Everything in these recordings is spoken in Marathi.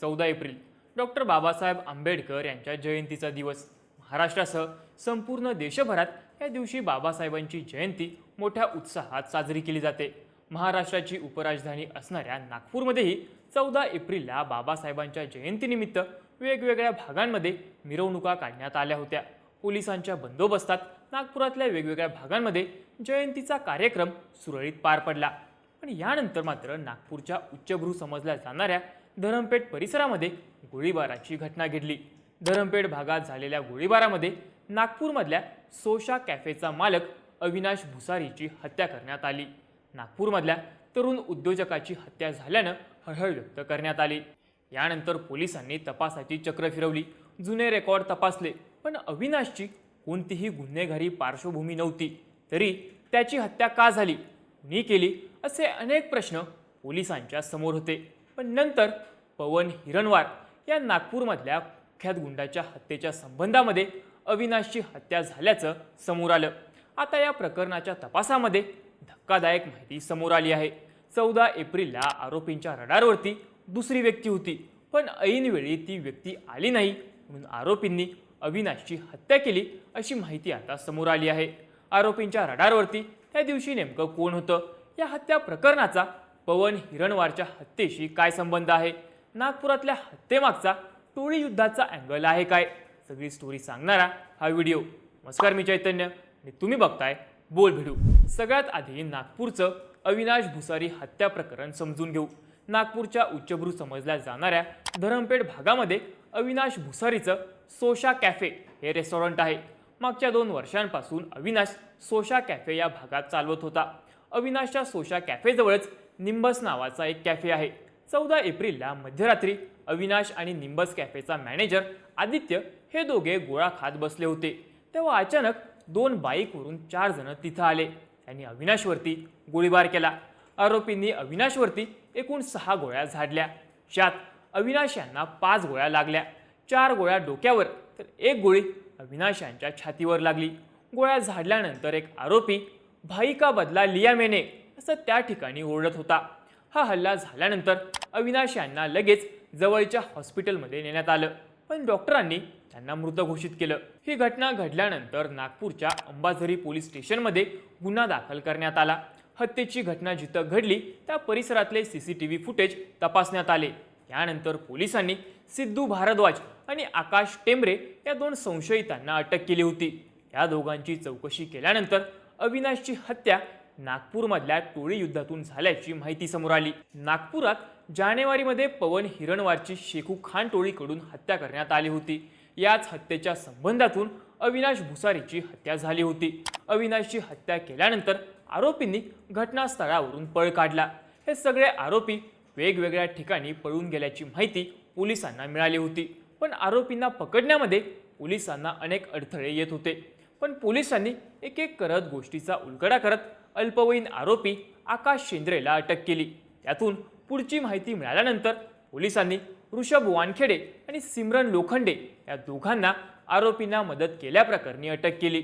चौदा एप्रिल. डॉक्टर बाबासाहेब आंबेडकर यांच्या जयंतीचा दिवस. महाराष्ट्रासह संपूर्ण देशभरात या दिवशी बाबासाहेबांची जयंती मोठ्या उत्साहात साजरी केली जाते. महाराष्ट्राची उपराजधानी असणाऱ्या नागपूरमध्येही चौदा एप्रिलला बाबासाहेबांच्या जयंतीनिमित्त वेगवेगळ्या भागांमध्ये मिरवणुका काढण्यात आल्या होत्या. पोलिसांच्या बंदोबस्तात नागपुरातल्या वेगवेगळ्या भागांमध्ये जयंतीचा कार्यक्रम सुरळीत पार पडला. पण यानंतर मात्र नागपूरच्या उच्चभ्रू समजल्या जाणाऱ्या धरमपेठ परिसरामध्ये गोळीबाराची घटना घडली. धरमपेठ भागात झालेल्या गोळीबारामध्ये नागपूरमधल्या सोशा कॅफेचा मालक अविनाश भुसारीची हत्या करण्यात आली. नागपूरमधल्या तरुण उद्योजकाची हत्या झाल्यानं हळहळ व्यक्त करण्यात आली. यानंतर पोलिसांनी तपासाची चक्र फिरवली. जुने रेकॉर्ड तपासले पण अविनाशची कोणतीही गुन्हेगारी पार्श्वभूमी नव्हती. तरी त्याची हत्या का झाली कुणी केली असे अनेक प्रश्न पोलिसांच्या समोर होते. पण नंतर पवन हिरणवार या नागपूरमधल्या कुख्यात गुंडाच्या हत्येच्या संबंधामध्ये अविनाशची हत्या झाल्याचं समोर आलं. आता या प्रकरणाच्या तपासामध्ये धक्कादायक माहिती समोर आली आहे. चौदा एप्रिलला आरोपींच्या रडारवरती दुसरी व्यक्ती होती पण ऐनवेळी ती व्यक्ती आली नाही म्हणून आरोपींनी अविनाशची हत्या केली अशी माहिती आता समोर आली आहे. आरोपींच्या रडारवरती त्या दिवशी नेमकं कोण होतं? या हत्या प्रकरणाचा पवन हिरणवारच्या हत्येशी काय संबंध आहे? नागपुरातल्या हत्येमागचा टोळी युद्धाचा अँगल आहे काय? सगळी स्टोरी सांगणारा हा व्हिडिओ नमस्कार मी चैतन्य आणि तुम्ही बघताय बोल भिडू. सगळ्यात आधी नागपूरचं अविनाश भुसारी हत्या प्रकरण समजून घेऊ. नागपूरच्या उच्चभ्रू समजल्या जाणाऱ्या धरमपेठ भागामध्ये अविनाश भुसारीचं सोशा कॅफे हे रेस्टॉरंट आहे. मागच्या दोन वर्षांपासून अविनाश सोशा कॅफे या भागात चालवत होता. अविनाशच्या सोशा कॅफेजवळच निंबस नावाचा एक कॅफे आहे. चौदा एप्रिलला मध्यरात्री अविनाश आणि निंबस कॅफेचा मॅनेजर आदित्य हे दोघे गोळा खात बसले होते. तेव्हा अचानक दोन बाईकवरून चार जण तिथं आले. त्यांनी अविनाशवरती गोळीबार केला. आरोपींनी अविनाशवरती एकूण सहा गोळ्या झाडल्या. ज्यात अविनाश यांना पाच गोळ्या लागल्या. चार गोळ्या डोक्यावर तर एक गोळी अविनाश यांच्या छातीवर लागली. गोळ्या झाडल्यानंतर एक आरोपी भाई का बदला लिया मेने असं त्या ठिकाणी ओरडत होता. हा हल्ला झाल्यानंतर अविनाश यांना लगेच जवळच्या हॉस्पिटलमध्ये नेण्यात आलं. पण डॉक्टरांनी त्यांना मृत घोषित केलं. ही घटना घडल्यानंतर नागपूरच्या अंबाझरी पोलीस स्टेशनमध्ये गुन्हा दाखल करण्यात आला. हत्येची घटना जिथं घडली त्या परिसरातले C C T V footage तपासण्यात आले. यानंतर पोलिसांनी सिद्धू भारद्वाज आणि आकाश टेंबरे या दोन संशयितांना अटक केली होती. या दोघांची चौकशी केल्यानंतर अविनाशची हत्या नागपूरमधल्या टोळी युद्धातून झाल्याची माहिती समोर आली. नागपुरात जानेवारीमध्ये पवन हिरणवारची शेखू खान टोळीकडून हत्या करण्यात आली होती. याच हत्येच्या संबंधातून अविनाश भुसारीची हत्या झाली होती. अविनाशची हत्या केल्यानंतर आरोपींनी घटनास्थळावरून पळ काढला. हे सगळे आरोपी वेगवेगळ्या ठिकाणी पळून गेल्याची माहिती पोलिसांना मिळाली होती. पण आरोपींना पकडण्यामध्ये पोलिसांना अनेक अडथळे येत होते. पण पोलिसांनी एक एक करत गोष्टीचा उलगडा करत अल्पवयीन आरोपी आकाश शेंद्रेला अटक केली. त्यातून पुढची माहिती मिळाल्यानंतर पोलिसांनी ऋषभ वानखेडे आणि सिमरन लोखंडे या दोघांना आरोपींना मदत केल्याप्रकरणी अटक केली.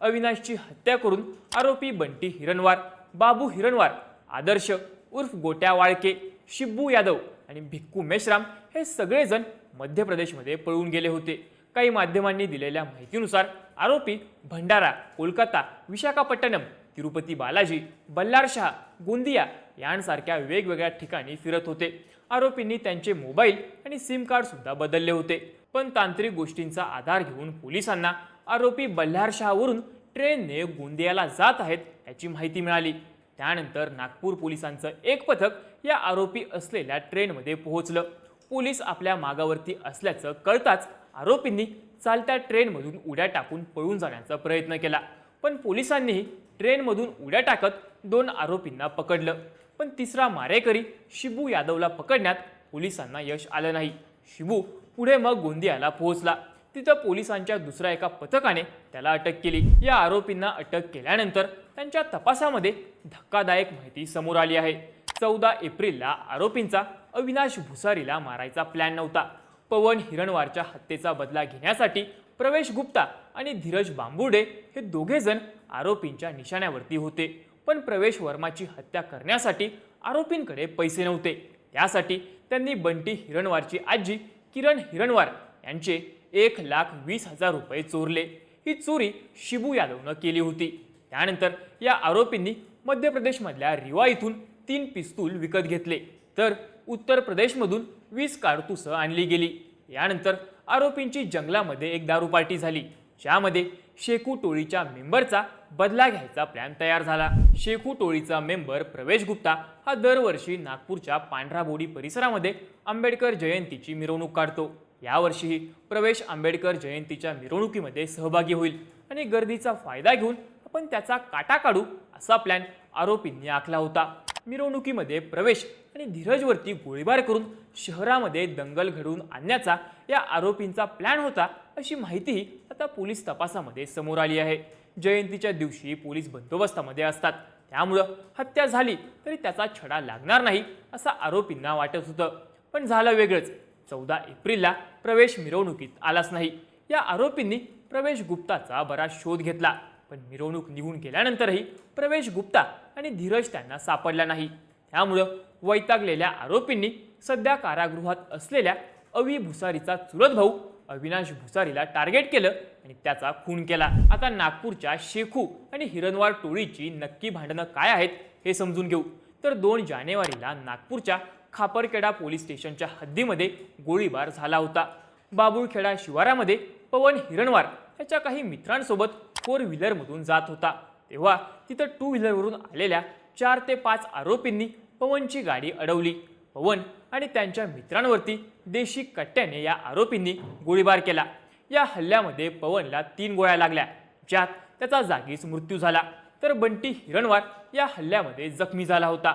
अविनाशची हत्या करून आरोपी बंटी हिरणवार बाबू हिरणवार आदर्श उर्फ गोट्या वाळके शिब्बू यादव आणि भिक्कू मेश्राम हे सगळेजण मध्य प्रदेशमध्ये पळून गेले होते. काही माध्यमांनी दिलेल्या माहितीनुसार आरोपी भंडारा कोलकाता विशाखापट्टणम तिरुपती बालाजी बल्लारशहा गोंदिया यांसारख्या वेगवेगळ्या ठिकाणी फिरत होते. आरोपींनी त्यांचे मोबाईल आणि सिम कार्ड सुद्धा बदलले होते. पण तांत्रिक गोष्टींचा आधार घेऊन पोलिसांना आरोपी बल्हारशहावरून ट्रेनने गोंदियाला जात आहेत याची माहिती मिळाली. त्यानंतर नागपूर पोलिसांचं एक पथक या आरोपी असलेल्या ट्रेनमध्ये पोहोचलं. पोलीस आपल्या मागावरती असल्याचं कळताच आरोपींनी चालत्या ट्रेनमधून उड्या टाकून पळून जाण्याचा प्रयत्न केला. पण पोलिसांनीही ट्रेनमधून उड्या टाकत दोन आरोपींना पकडलं. पण तिसरा मारेकरी शिबू यादवला पकडण्यात पोलिसांना यश आलं नाही. शिबू पुढे मग गोंदियाला पोहोचला. तिथं पोलिसांच्या दुसऱ्या एका पथकाने त्याला अटक केली. या आरोपींना अटक केल्यानंतर त्यांच्या तपासामध्ये धक्कादायक माहिती समोर आली आहे. चौदा एप्रिलला आरोपींचा अविनाश भुसारीला मारायचा प्लॅन नव्हता. पवन हिरणवारच्या हत्येचा बदला घेण्यासाठी प्रवेश गुप्ता आणि धीरज बांबुडे हे दोघेजण आरोपींच्या निशाण्यावरती होते. पण प्रवेश वर्माची हत्या करण्यासाठी आरोपींकडे पैसे नव्हते. त्यासाठी त्यांनी बंटी हिरणवारची आजी किरण हिरणवार यांचे एक लाख वीस हजार रुपये चोरले. ही चोरी शिबू यादवनं केली होती. त्यानंतर या आरोपींनी मध्य प्रदेशमधल्या रिवा इथून तीन पिस्तूल विकत घेतले. तर उत्तर प्रदेशमधून वीस कारतुसं आणली गेली. यानंतर आरोपींची जंगलामध्ये एक दारू पार्टी झाली ज्यामध्ये शेकू टोळीच्या मेंबरचा बदला घ्यायचा प्लॅन तयार झाला. शेकू टोळीचा मेंबर प्रवेश गुप्ता हा दरवर्षी नागपूरच्या पांढरा बोडी परिसरामध्ये आंबेडकर जयंतीची मिरवणूक काढतो. यावर्षीही प्रवेश आंबेडकर जयंतीच्या मिरवणुकीमध्ये सहभागी होईल आणि गर्दीचा फायदा घेऊन आपण त्याचा काटा काढू असा प्लॅन आरोपींनी आखला होता. मिरवणुकीमध्ये प्रवेश आणि धीरजवरती गोळीबार करून शहरामध्ये दंगल घडवून आणण्याचा या आरोपींचा प्लॅन होता अशी माहितीही आता पोलीस तपासामध्ये समोर आली आहे. जयंतीच्या दिवशी पोलीस बंदोबस्तामध्ये असतात. त्यामुळं हत्या झाली तरी त्याचा छडा लागणार नाही असं आरोपींना वाटत होतं. पण झालं वेगळंच. चौदा एप्रिलला प्रवेश मिरवणुकीत आलाच नाही. या आरोपींनी प्रवेश गुप्ताचा बराच शोध घेतला. पण मिरवणूक निघून गेल्यानंतरही प्रवेश गुप्ता आणि धीरज त्यांना सापडला नाही. त्यामुळं वैतागलेल्या आरोपींनी सध्या कारागृहात असलेल्या अवी भुसारीचा चुलत भाऊ अविनाश भुसारीला टार्गेट केलं आणि त्याचा खून केला. आता नागपूरच्या शेखू आणि हिरणवार टोळीची नक्की भांडणं काय आहेत हे समजून घेऊ. तर दोन जानेवारीला नागपूरच्या खापरखेडा पोलीस स्टेशनच्या हद्दीमध्ये गोळीबार झाला होता. बाबुळखेडा शिवारामध्ये पवन हिरणवार याच्या काही मित्रांसोबत फोर व्हीलरमधून जात होता. तेव्हा तिथं टू व्हीलरवरून आलेल्या चार ते पाच आरोपींनी पवनची गाडी अडवली. पवन आणि त्यांच्या मित्रांवरती देशी कट्ट्याने या आरोपींनी गोळीबार केला. या हल्ल्यामध्ये पवनला तीन गोळ्या लागल्या ज्यात त्याचा जागीच मृत्यू झाला. तर बंटी हिरणवार या हल्ल्यामध्ये जखमी झाला होता.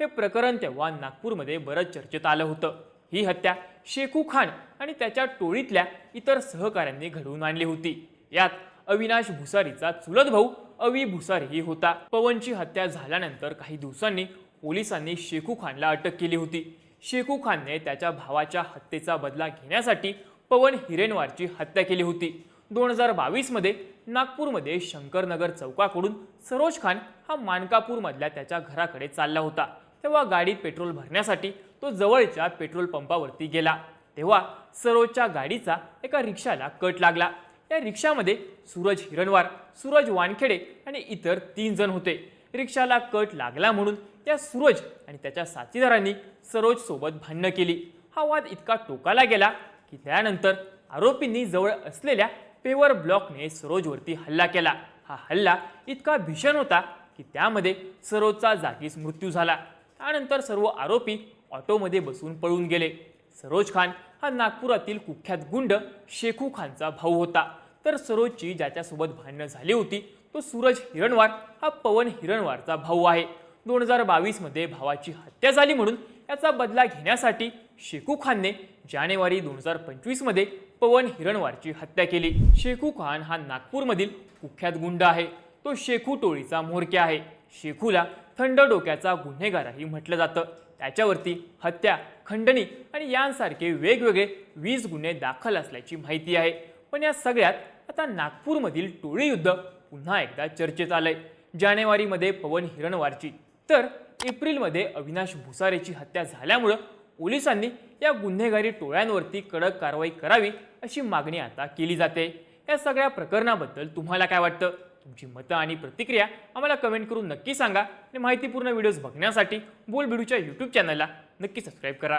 हे प्रकरण तेव्हा नागपूरमध्ये बरंच चर्चेत आलं होतं. ही हत्या शेखू खान आणि त्याच्या टोळीतल्या इतर सहकाऱ्यांनी घडवून आणली होती. यात अविनाश भुसारीचा चुलत भाऊ अवी भुसारीही होता. पवनची हत्या झाल्यानंतर काही दिवसांनी पोलिसांनी शेखू खानला अटक केली होती. शेखू खानने त्याच्या भावाच्या हत्येचा बदला घेण्यासाठी पवन हिरेनवारची हत्या केली होती. दोन हजार बावीसमध्ये नागपूरमध्ये शंकरनगर चौकाकडून सरोज खान हा मानकापूरमधल्या त्याच्या घराकडे चालला होता. तेव्हा गाडीत पेट्रोल भरण्यासाठी तो जवळच्या पेट्रोल पंपावरती गेला. तेव्हा सरोजच्या गाडीचा एका रिक्षाला कट लागला. या रिक्षामध्ये सूरज हिरणवार सूरज वानखेडे आणि इतर तीन जण होते. रिक्षाला कट लागला म्हणून त्या सूरज आणि त्याच्या साथीदारांनी सरोज सोबत भांडणं केली. हा वाद इतका टोकाला गेला की त्यानंतर आरोपींनी जवळ असलेल्या पेवर ब्लॉकने सरोजवरती हल्ला केला. हा हल्ला इतका भीषण होता की त्यामध्ये सरोजचा जागीच मृत्यू झाला. त्यानंतर सर्व आरोपी ऑटोमध्ये बसून पळून गेले. सरोज खान हा नागपुरातील कुख्यात गुंड शेखू खानचा भाऊ होता. तर सरोजची ज्याच्यासोबत भांडणं झाली होती तो सूरज हिरणवार हा पवन हिरणवारचा भाऊ आहे. दोन हजार बावीसमध्ये भावाची हत्या झाली म्हणून याचा बदला घेण्यासाठी शेखू खानने जानेवारी दोन हजार पंचवीसमध्ये पवन हिरणवारची हत्या केली. शेखू खान हा नागपूरमधील कुख्यात गुंड आहे. तो शेखू टोळीचा म्होरक्या आहे. शेखूला थंड डोक्याचा गुन्हेगारही म्हटलं जातं. त्याच्यावरती हत्या खंडणी आणि यांसारखे वेगवेगळे वीस गुन्हे दाखल असल्याची माहिती आहे. पण या सगळ्यात आता नागपूरमधील टोळी युद्ध पुन्हा एकदा चर्चेत आलंय. जानेवारीमध्ये पवन हिरणवारची तर एप्रिलमध्ये अविनाश भुसारेची हत्या झाल्यामुळं पोलिसांनी या गुन्हेगारी टोळ्यांवरती कडक कारवाई करावी अशी मागणी आता केली जाते. या सगळ्या प्रकरणाबद्दल तुम्हाला काय वाटतं? तुमची मतं आणि प्रतिक्रिया आम्हाला कमेंट करून नक्की सांगा. आणि माहितीपूर्ण व्हिडिओज बघण्यासाठी बोल बिडूच्या यूट्यूब चॅनलला नक्की सबस्क्राईब करा.